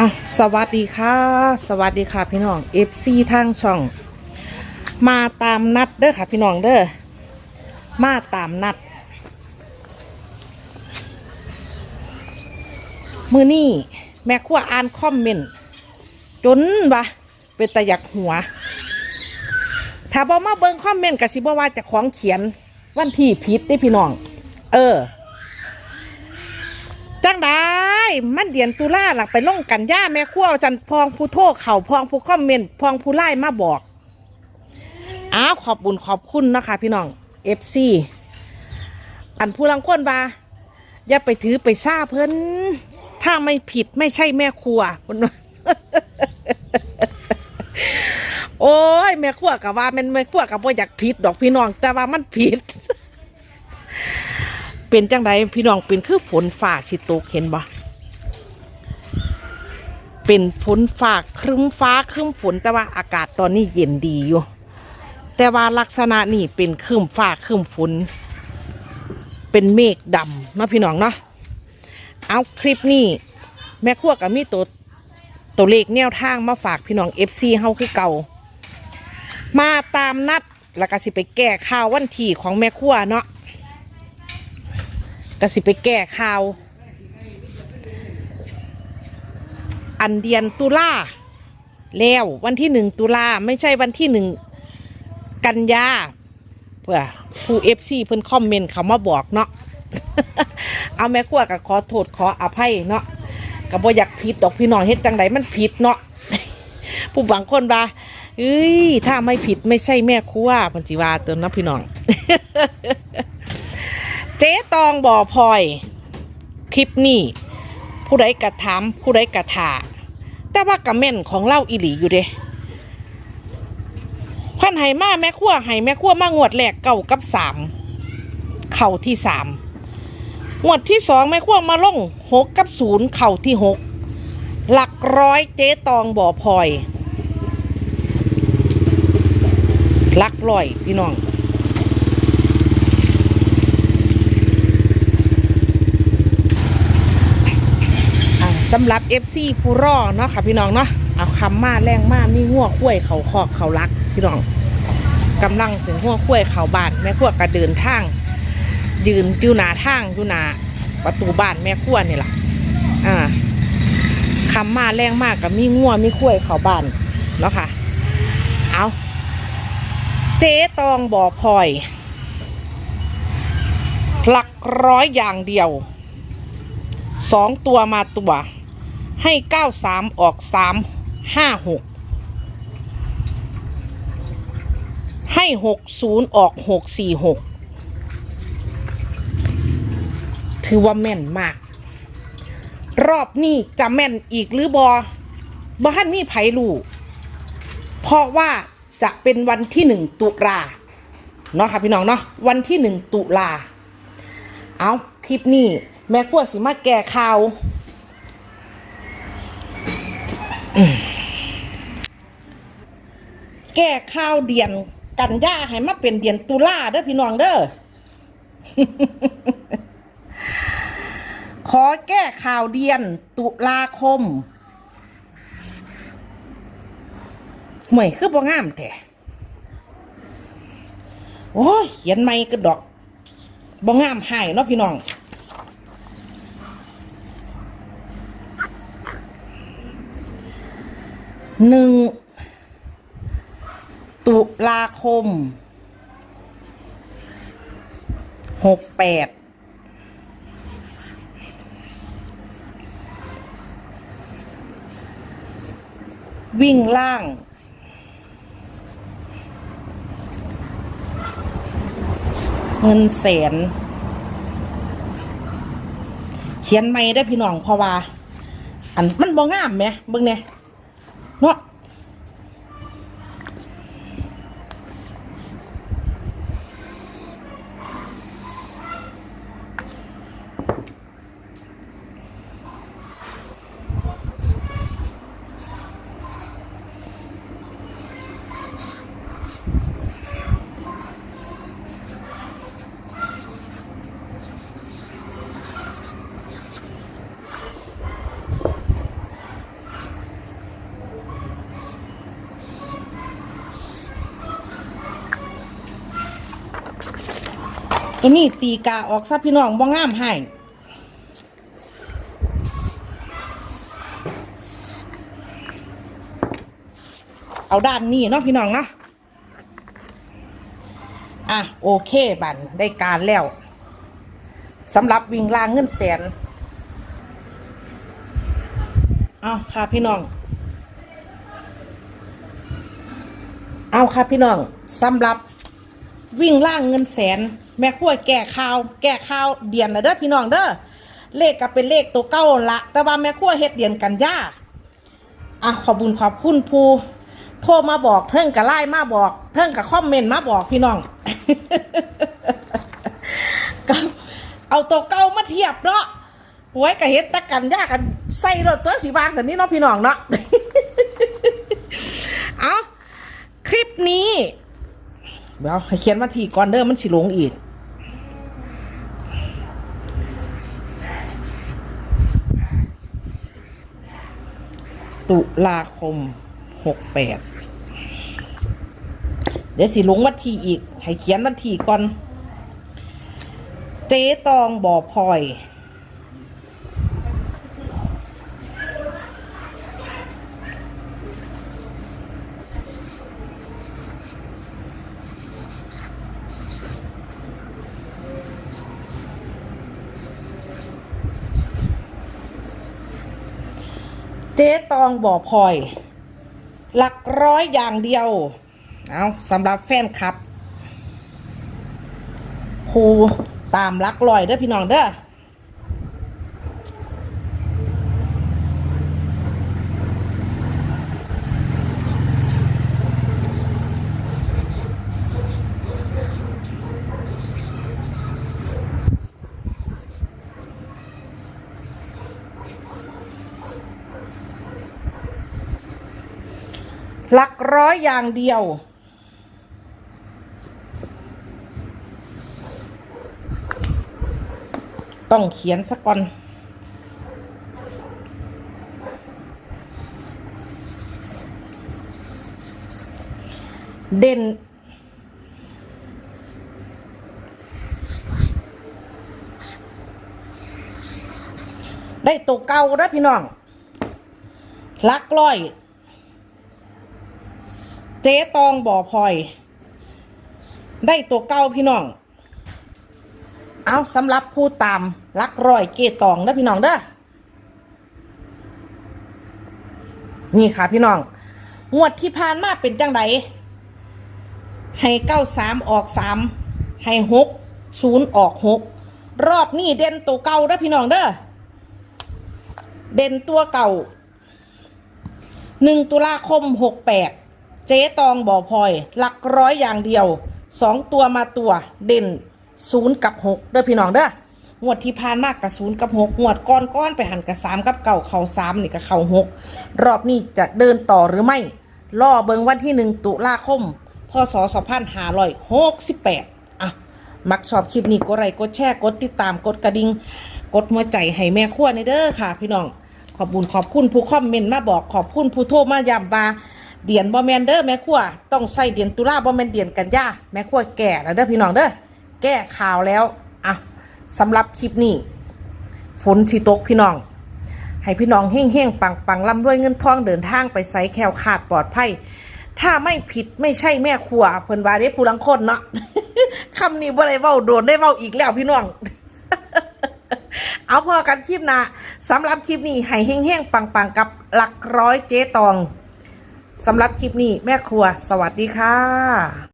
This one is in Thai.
อะสวัสดีค่ะ สวัสดีค่ะพี่น้อง FC ทางช่อง มาตามนัดเด้อค่ะพี่น้องเด้อมาตามนัด มือนี่แม่ครัวอ่านคอมเมนต์จนวะเป็นตะยักหัว ถ้าบอมาเบิ่งคอมเมนต์กสิบว่าจะของเขียนวันที่ผิดได้พี่น้อง เออ จังได้ มันเดียนตุลาหลักไปลงกันย่าแม่ครัวจันพองผู้โทษเข่าพองผู้คอมเมนต์พองผู้ไล่มาบอกอ้าวขอบบุญขอบคุณนะคะ พี่น้องเอฟซีอันผู้ลังคนว่าอย่าไปถือไปซาเพิ่นถ้าไม่ผิดไม่ใช่แม่ครัวเพิ่นว่าโอ้ยแม่ครัวกับว่าแม่นแม่ครัวกับว่าอยากผิดดอกพี่น้อง แต่ว่ามันผิด เป็นจังไดพี่น้องเป็นคือฝนฝ่าสิตกเห็นบ่ เป็นฝนฝ่าครึ้มฟ้าครึ้มฝนแต่ว่าอากาศตอนนี้เย็นดีอยู่ แต่ว่าลักษณะนี่เป็นครึ้มฟ้าครึ้มฝนเป็นเมฆดำเนาะพี่น้องเนาะเอาคลิปนี้แม่ครัวกับมีตัวตัวเลขแนวทางมาฝากพี่น้อง FC เฮาคือเก่า มาตามนัดแล้วก็สิไปแก้ข่าววันที่ของแม่ครัวเนาะก็สิไปแก้ข่าว อันเดียนตุลาแล้ววันที่หนึ่งตุลาไม่ใช่วันที่หนึ่งกันยาเพื่อผู้เอฟซีเพิ่นคอมเมนต์เขามาบอกเนาะเอาแม่กลัวก็ขอโทษขออภัยเนาะก็บ่อยากผิดดอกพี่น้องเฮ็ดจังไดมันผิดเนาะผู้บางคนว่าเอ้ยถ้าไม่ผิดไม่ใช่แม่ครัวพิ่นสิว่าเตือนนะพี่น้อง เจ๊ตองบ่อพลอย คลิปนี้ ผู้ใดกระถามผู้ใดกระถาแต่ว่ากระเม่นของเล่าอีหลีอยู่เด้พันไห้มาแม่ขั้วไห้แม่ขั้วมางวดแรกเก่ากับสามเข่าที่สามงวดที่สองแม่ขั้วมาล่งหกกับศูนย์เข่าที่หกหลักร้อยเจ๊ตองบ่อพลอยหลักร้อยพี่น้อง สำหรับ FC ผู้รอเนาะค่ะพี่น้องเนาะเอาคำมาแรงมากมีหัวคุ้ยเขาคอกเขารักพี่น้องกำลังเสียงหัวคุ้ยเขาบานแม่ขั้วกระเดินทาง ยืนอยู่หนาทางอยู่หนาประตูบ้านแม่ขั้วนี่แหละอ่าคำมาแรงมากกับมีงัวมีคุ้ยเขาบ้านเนาะค่ะเอาเจ๊ตองบ่อพลอย หลักร้อยอย่างเดียวสองตัวมาตัว ให้เก้าสามออกสามห้าหกให้หกศูนย์ออกหกสี่หกถือว่าแม่นมาก รอบนี้จะแม่นอีกหรือบอบ้านมีไผลูเพราะว่าจะเป็นวันที่หนึ่งตุลาเนาะค่ะพี่น้องเนาะวันที่หนึ่งตุลาเอาคลิปนี้แม่ขั้วสิมาแก่ข่าวอืม แก้ข่าวเดียนกันย่าให้มาเป็นเดียนตุลาเด้อพี่น้องเด้อ ขอแก้ข่าวเดียนตุลาคมห่วยคือบ่งามแต่โอ้ยเขียนไม่กระดอกบ่งามให้เนาะพี่น้อง หนึ่งตุลาคมหกแปดวิ่งล่าง เงินแสน เขียนไม่ได้พี่น้องเพราะว่า อันมันบ่งามไหมเบิ่งเนี่ย ตัวนี้ตีกาออกซะพี่น้องบ่งามให้เอาด้านนี้เนาะพี่น้องเนาะอะโอเคบันได้การแล้วสำหรับวิ่งล่างเงินแสนเอาค่ะพี่น้อง เอาค่ะพี่น้องสำหรับวิ่งล่างเงินแสน แม่ขั้วแก่ข้าว แก่ข้าวเดียนนะเด้อพี่น้องเด้อเลขก็เป็นเลขตัวเก้าละ แต่ว่าแม่ขั้วเฮ็ดเดียนกันยาอะขอบุญขอบคุณผู้โทรมาบอกเพิ่งกับไล่มาบอกเพิ่งกับคอมเมนต์มาบอกพี่น้องก็เอาตัวเก้ามาเทียบเนาะไว้กับเฮ็ดตะกันยากันใส่รถตัวสีวางแต่นี้เนาะพี่น้องเนาะเอาคลิปนี้ เดี๋ยวให้เขียนมาทีก่อนเด้อมันสิลงอีก ตุลาคมหกแปดเดี๋ยวสิลงวันทีอีก ให้เขียนวันทีก่อน เจ๊ตองบ่อพลอย จ๊ตองบ่อพลอย หลักร้อยอย่างเดียว เอาสำหรับแฟนคลับครูตามหลักร้อยเด้อพี่น้องเด้อ หลักร้อยอย่างเดียว ต้องเขียนสักก่อนเด่น ได้ตัวเก่าแล้วพี่น้องหลักร้อย เจ๊ตองบ่อพลอย ได้ตัวเก้าพี่น้อง เอาสำหรับผู้ตามลักรอยเกตองนะพี่น้องเด้อนี่ค่ะพี่น้อง งวดที่ผ่านมาเป็นจังไดให้เก้าสามออกสามให้หกศูนย์ออกหกรอบนี้เด่นตัวเก่านะพี่น้องเด้อเด่นตัวเก่าหนึ่งตุลาคมหกแปด เจ๊ตองบ่อพลอย หลักร้อยอย่างเดียวสองตัวมาตัวเด่นศูนย์กับหกเด้อพี่น้องเด้องวดที่ผ่านมากกับศูนย์กับหกงวดก้อนก้อนไปหันกับสามกับเก่าเข่าสามนี่กับเข่าหกรอบนี้จะเดินต่อหรือไม่ล่อเบิงวันที่หนึ่งตุลาคมพศสองพันห้าร้อยหกสิบแปดอะ มักชอบคลิปนี้กดไลค์กดแชร์กดติดตามกดกระดิ่งกดหัวใจให้แม่ขั้วในเด้อค่ะ พี่น้องขอบคุญขอบคุณผู้คอมเมนต์มาบอกขอบคุณผู้โทรมาย้ำบา เดียนบอแมนเด้อแม่ขั้วต้องใส่เดียนตุลาบอแมนเดียนกันยาแม่ขั้วแก่แล้วเด้อพี่น้องเด้อแก้ข่าวแล้วอะสำหรับคลิปนี้ฝนสิตกพี่น้อง ให้พี่น้องเฮ่งเฮ่งปังปังร่ำรวยเงินทองเดินทางไปไสแคล้วขาดปลอดภัยถ้าไม่ผิดไม่ใช่แม่ครัวเพิ่นว่าได้ผู้ลังคนเนาะคำนี้บ่ได้เว้าโดนได้เว้าอีกแล้วพี่น้อง เอาพอกันคลิปหนะสำหรับคลิปนี้ให้เฮ่งๆปังๆกับหลักร้อยเจ๊ตอง สำหรับคลิปนี้แม่ครัว สวัสดีค่ะ